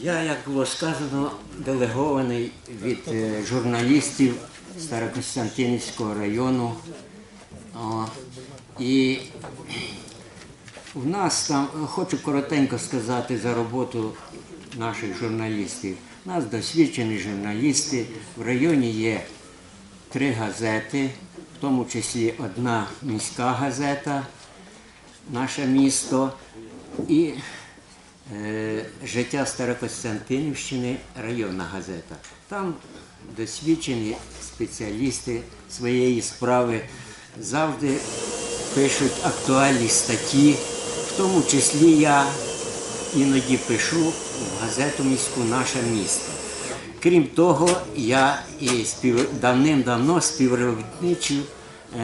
Я, як було сказано, делегований від е, журналістів Старокостянтинівського району. І в нас там, хочу коротенько сказати за роботу наших журналістів. У нас досвідчені журналісти. В районі є три газети, в тому числі одна міська газета, наше місто і життя Старокостянтинівщини, районна газета. Там досвідчені спеціалісти своєї справи завжди пишуть актуальні статті, в тому числі я іноді пишу в газету міську наше місто. Крім того, я і спів... давним-давно співробітничу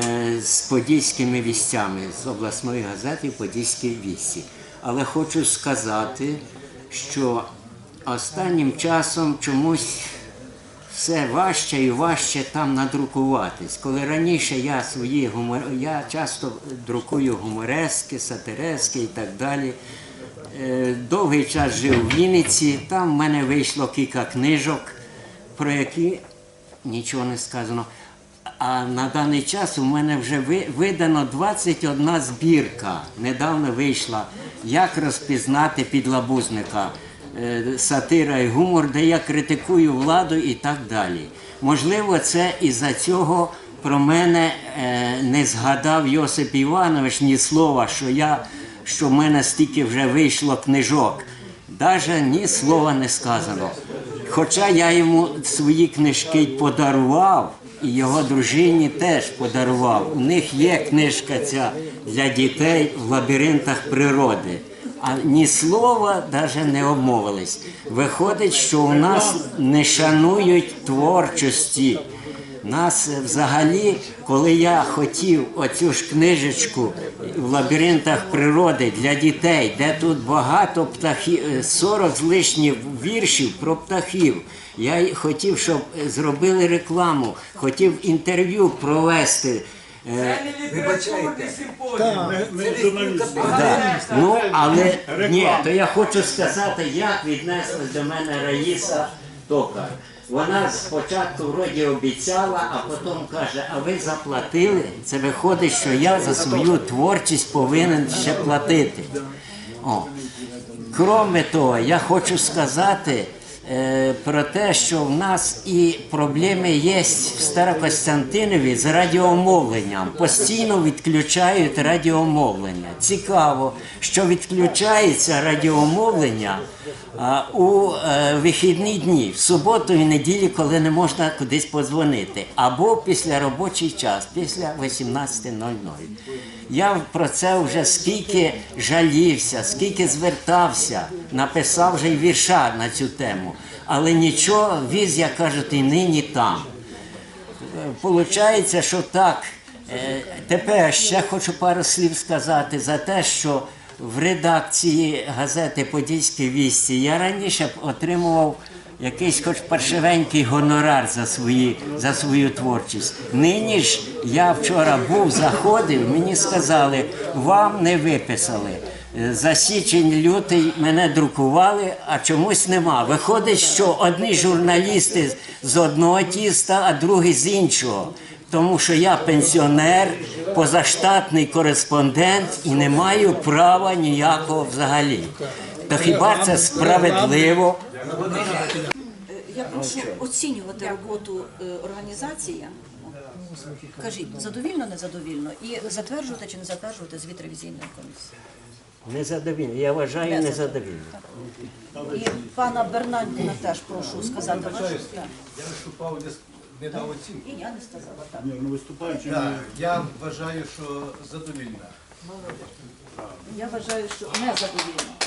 е, з подільськими вістями, з обласної газети Подільські вісті. Але хочу сказати, що останнім часом чомусь все важче і важче там надрукуватись. Коли раніше я свої гумор... я часто друкую гуморески, сатирески і так далі. Е, Довгий час жив в Вінниці, там в мене вийшло кілька книжок, про які нічого не сказано. А на даний час у мене вже видано 21 збірка. Недавно вийшла Як розпізнати підлабузника, е, сатира і гумор, де я критикую владу і так далі. Можливо, це із-за цього про мене е, не згадав Йосип Іванович ні слова, що я що в мене стільки вже вийшло книжок. Даже ні слова не сказано. Хоча я йому свої книжки подарував, і його дружині теж подарував. У них є книжка ця для дітей в лабіринтах природи. А ні слова навіть не обмовились. Виходить, що у нас не шанують творчості. Нас е, взагалі, коли я хотів оцю ж книжечку в лабіринтах природи для дітей, де тут багато птахів, е, 40 з лишніх віршів про птахів. Я хотів, щоб е, зробили рекламу, хотів інтерв'ю провести. Е, Вибачайте. Да. Ну, але ні, то я хочу сказати, як віднеслась до мене Раїса Токар. Вона спочатку вроді обіцяла, а потім каже, а ви заплатили? Це виходить, що я за свою творчість повинен ще платити. О. Кроме того, я хочу сказати про те, що в нас і проблеми є в Старокостянтинові з радіомовленням. Постійно відключають радіомовлення. Цікаво, що відключається радіомовлення у е, вихідні дні, в суботу і неділі, коли не можна кудись подзвонити, або після робочий час, після 18.00. Я про це вже скільки жалівся, скільки звертався, написав вже й вірша на цю тему. Але нічого, віз, як кажуть, і нині там. Получається, що так. Е, Тепер ще хочу пару слів сказати за те, що в редакції газети Подільські вісті я раніше отримував якийсь хоч паршивенький гонорар за, свої, за свою творчість. Нині ж я вчора був, заходив, мені сказали, вам не виписали. Е, За січень лютий мене друкували, а чомусь нема. Виходить, що одні журналісти з одного тіста, а другі з іншого. Тому що я пенсіонер, позаштатний кореспондент і не маю права ніякого взагалі. То хіба це справедливо? Я прошу оцінювати роботу е, організації. Кажіть, задовільно, незадовільно, і затверджувати чи не затверджувати звіт ревізійної комісії. Незадовільно. Я вважаю незадовільно. І пана Бернандіна теж прошу сказати вашу. Так. Я виступав не, не дав оцінку. І я не сказала так. Ні, ну виступаючи, Так, я вважаю, що задовільна. Я вважаю, що незадовільно.